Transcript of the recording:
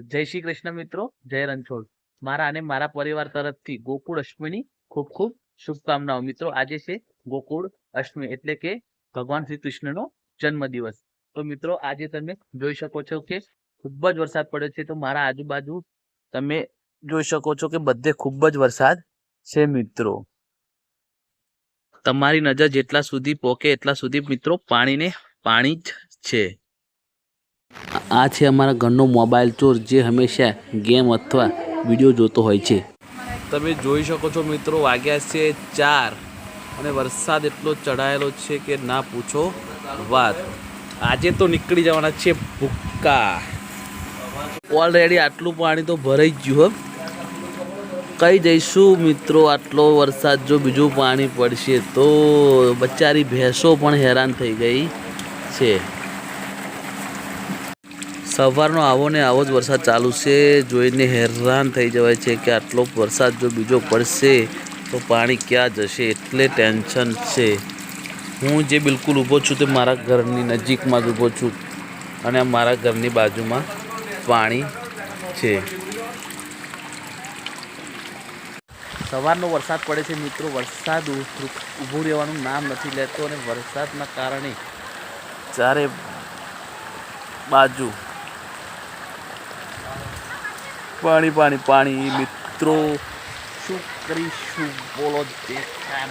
જય શ્રી કૃષ્ણ મિત્રો, જય રણછોડ. મારા અને મારા પરિવાર તરફથી ગોકુળ અષ્ટમીની ખૂબ ખૂબ શુભકામનાઓ. મિત્રો, આજે છે ગોકુળ અષ્ટમી એટલે કે ભગવાન શ્રી કૃષ્ણનો જન્મદિવસ. તો મિત્રો, આજે તમે જોઈ શકો છો કે ખૂબ જ વરસાદ પડ્યો છે. તો મારા આજુબાજુ તમે જોઈ શકો છો કે બધે ખૂબ જ વરસાદ છે મિત્રો. તમારી નજર જેટલા સુધી પોકે એટલા સુધી મિત્રો પાણીને પાણી જ છે. આ છે અમારા ઘરનો મોબાઈલ ચોર જે હંમેશા ગેમ અથવા વીડિયો જોતો હોય છે. તમે જોઈ શકો છો મિત્રો, વાગ્યા છે ચાર અને વરસાદ એટલો ચઢાયેલો છે કે ના પૂછો વાત. આજે તો નીકળી જવાના છે ભૂક્કા. ઓલરેડી આટલું પાણી તો ભરાઈ ગયું કહી જઈશું મિત્રો, આટલો વરસાદ જો બીજું પાણી પડશે તો બચારી ભેંસો પણ હેરાન થઈ ગઈ છે. સવારનો આવો ને આવો જ વરસાદ ચાલુ છે. જોઈને હેરાન થઈ જવાય છે કે આટલો વરસાદ જો બીજો પડશે તો પાણી ક્યાં જશે? એટલે ટેન્શન છે. હું જે બિલકુલ ઊભો છું તે મારા ઘરની નજીકમાં જ ઊભો છું અને મારા ઘરની બાજુમાં પાણી છે. સવારનો વરસાદ પડે છે મિત્રો. વરસાદ ઊભું રહેવાનું નામ નથી લેતો અને વરસાદના કારણે ચારે બાજુ પાણી પાણી પાણી. મિત્રો શું કરીશું? બોલો દેખાય